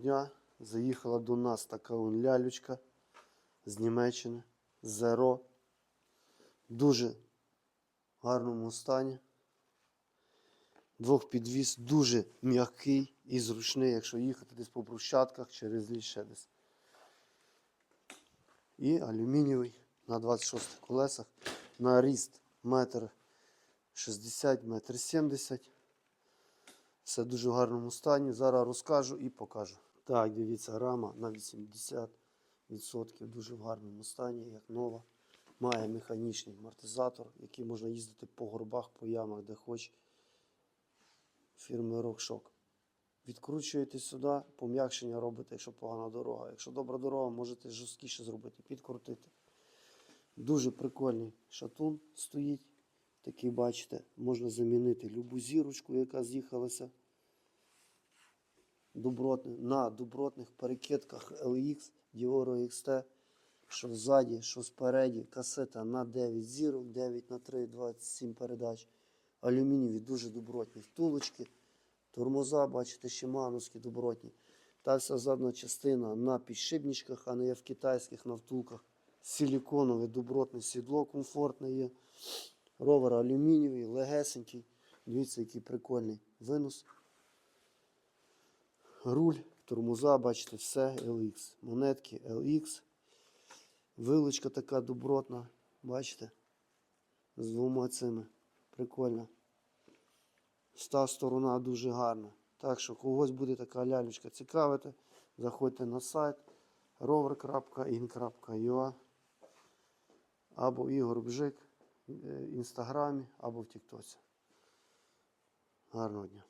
дня. Заїхала до нас така лялючка з Німеччини. Зеро. Дуже в гарному стані. Двох підвіз дуже м'який і зручний, якщо їхати десь по брусчатках через ліс ще десь. І алюмінієвий на 26 колесах. На ріст метр 60, метр 70. Все дуже в гарному стані. Зараз розкажу і покажу. Так, дивіться, рама на 80% дуже в гарному стані, як нова. Має механічний амортизатор, який можна їздити по горбах, по ямах, де хоч. Фірми RockShock. Відкручуєте сюди, пом'якшення робите, якщо погана дорога. Якщо добра дорога, можете жорсткіше зробити, підкрутити. Дуже прикольний шатун стоїть. Такий, бачите, можна замінити любу зірочку, яка з'їхалася. Добротне, на добротних перекидках LX, Dioro XT, що ззаді, що спереді, касета на 9 зірок, 9 на 3, 27 передач. Алюмінієві дуже добротні втулочки. Тормоза, бачите, шимановські добротні. Та вся задна частина на підшипничках, а не є в китайських на втулках. Силіконове добротне сідло, комфортне є. Ровер алюмінієвий, легесенький. Дивіться, який прикольний винос. Руль, тормоза, бачите, все LX. Монетки LX. Вилочка така добротна, бачите? З двома цими. Прикольно. Та сторона дуже гарна. Так що когось буде така лялючка цікавити, заходьте на сайт rover.in.ua або Ігор Бжик в інстаграмі, або в Тіктоці. Гарного дня.